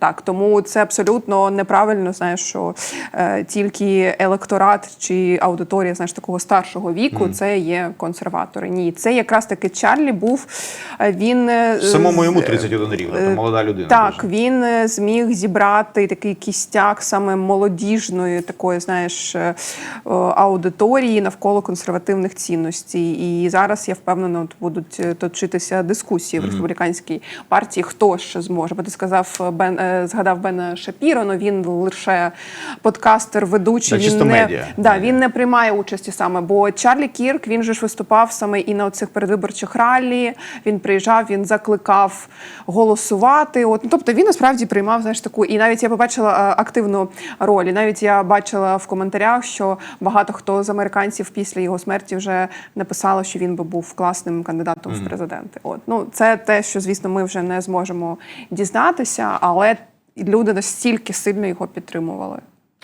Так, тому це абсолютно неправильно, знаєш, що е, тільки електорат чи аудиторія знаєш, такого старшого віку це є консерватори. Ні, це якраз таки Чарлі був. е, Він е, Самому йому 31 рік, е, молода людина. Так, дуже. він е, зміг зібрати такий кістяк саме молодіжної такої, знаєш, аудиторії навколо консервативних цінностей. І зараз я впевнена, от будуть точитися дискусії в республіканській партії. Хто ще зможе? Бо ти сказав Бен згадав Бена Шапіро, але він лише подкастер, ведучий. Він чисто не медіа. да, він не приймає участі саме. Бо Чарлі Кірк він же ж виступав саме і на цих передвиборчих ралі. Він приїжджав, він закликав голосувати. От ну, тобто він насправді приймав знаєш таку. І навіть я побачила е, активну роль. І навіть я бачила в коментарях, що багато хто з американців після його смерті вже написало, що він би був класним кандидатом в президенти. От ну це те, що звісно ми вже не зможемо дізнатися, але люди настільки сильно його підтримували.